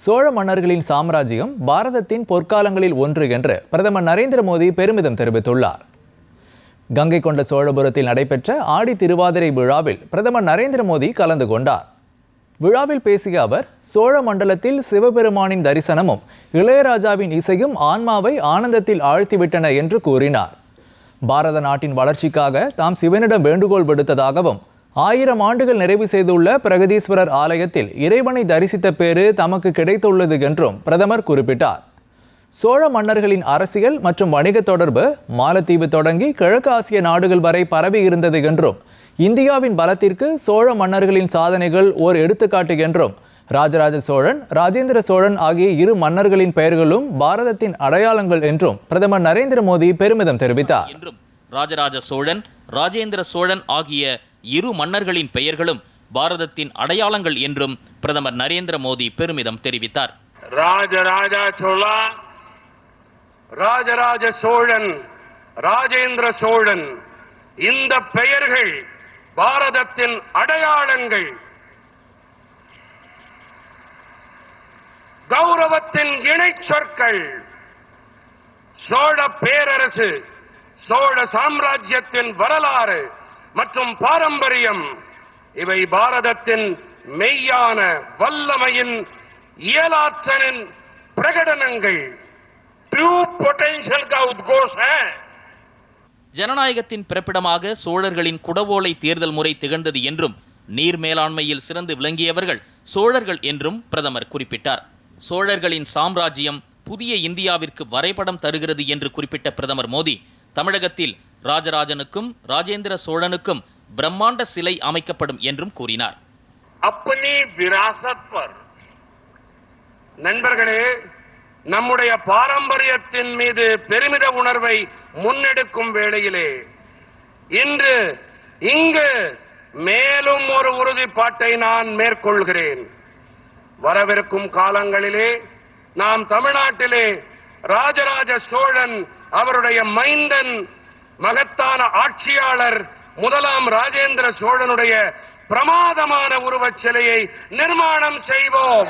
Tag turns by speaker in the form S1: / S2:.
S1: சோழ மன்னர்களின் சாம்ராஜ்யம் பாரதத்தின் பொற்காலங்களில் ஒன்று என்று பிரதமர் நரேந்திர மோடி பெருமிதம் தெரிவித்துள்ளார். கங்கை கொண்ட சோழபுரத்தில் நடைபெற்ற ஆடி திருவாதிரை விழாவில் பிரதமர் நரேந்திர மோடி கலந்து கொண்டார். விழாவில் பேசிய அவர் சோழ மண்டலத்தில் சிவபெருமானின் தரிசனமும் இளையராஜாவின் இசையும் ஆன்மாவை ஆனந்தத்தில் ஆழ்த்திவிட்டன என்று கூறினார். பாரத நாட்டின் வளர்ச்சிக்காக தாம் சிவனிடம் வேண்டுகோள் விடுத்ததாகவும் ஆயிரம் ஆண்டுகள் நிறைவு செய்துள்ள பிரகதீஸ்வரர் ஆலயத்தில் இறைவனை தரிசித்த பேறு தமக்கு கிடைத்துள்ளது என்றும் பிரதமர் குறிப்பிட்டார். சோழ மன்னர்களின் அரசியல் மற்றும் வணிக தொடர்பு மாலத்தீவு தொடங்கி கிழக்கு ஆசிய நாடுகள் வரை பரவி இருந்தது என்றும் இந்தியாவின் பலத்திற்கு சோழ மன்னர்களின் சாதனைகள் ஓர் எடுத்துக்காட்டு என்றும் ராஜராஜ சோழன் ராஜேந்திர சோழன் ஆகிய இரு மன்னர்களின் பெயர்களும் பாரதத்தின் அடையாளங்கள் என்றும் பிரதமர் நரேந்திர மோடி பெருமிதம் தெரிவித்தார்.
S2: என்றும் ராஜராஜ சோழன் ராஜேந்திர சோழன் ஆகிய இரு மன்னர்களின் பெயர்களும் பாரதத்தின் அடையாளங்கள் என்றும் பிரதமர் நரேந்திர மோடி பெருமிதம் தெரிவித்தார்.
S3: ராஜராஜா சோழா ராஜராஜ சோழன் ராஜேந்திர சோழன் இந்த பெயர்கள் பாரதத்தின் அடையாளங்கள். கௌரவத்தின் இணை சொற்கள். சோழ பேரரசு சோழ சாம்ராஜ்யத்தின் வரலாறு. மற்றும் பாரம்பரியம். இவை பாரதத்தின் மெய்யான வல்லமையின் இயலாற்றலின் பிரகடனங்கள். ட்ரூ பொட்டென்ஷியல் கா
S2: ஜனநாயகத்தின் பிறப்பிடமாக சோழர்களின் குடவோலை தேர்தல் முறை திகழ்ந்தது என்றும் நீர் மேலாண்மையில் சிறந்து விளங்கியவர்கள் சோழர்கள் என்றும் பிரதமர் குறிப்பிட்டார். சோழர்களின் சாம்ராஜ்யம் புதிய இந்தியாவிற்கு வரைபடம் தருகிறது என்று குறிப்பிட்ட பிரதமர் மோடி தமிழகத்தில் ராஜராஜனுக்கும் ராஜேந்திர சோழனுக்கும் பிரம்மாண்ட சிலை அமைக்கப்படும் என்றும் கூறினார்.
S3: அப்பனி விராசத்வர். நண்பர்களே நம்முடைய பாரம்பரியத்தின் மீது பெருமித உணர்வை முன்னெடுக்கும் வேளையிலே இன்று இங்கு மேலும் ஒரு உறுதிப்பாட்டை நான் மேற்கொள்கிறேன். வரவிருக்கும் காலங்களிலே நாம் தமிழ்நாட்டிலே ராஜராஜ சோழன் அவருடைய மைந்தன் மகத்தான ஆட்சியாளர் முதலாம் ராஜேந்திர சோழனுடைய பிரமாதமான உருவச் சிலையை நிர்மாணம் செய்வோம்.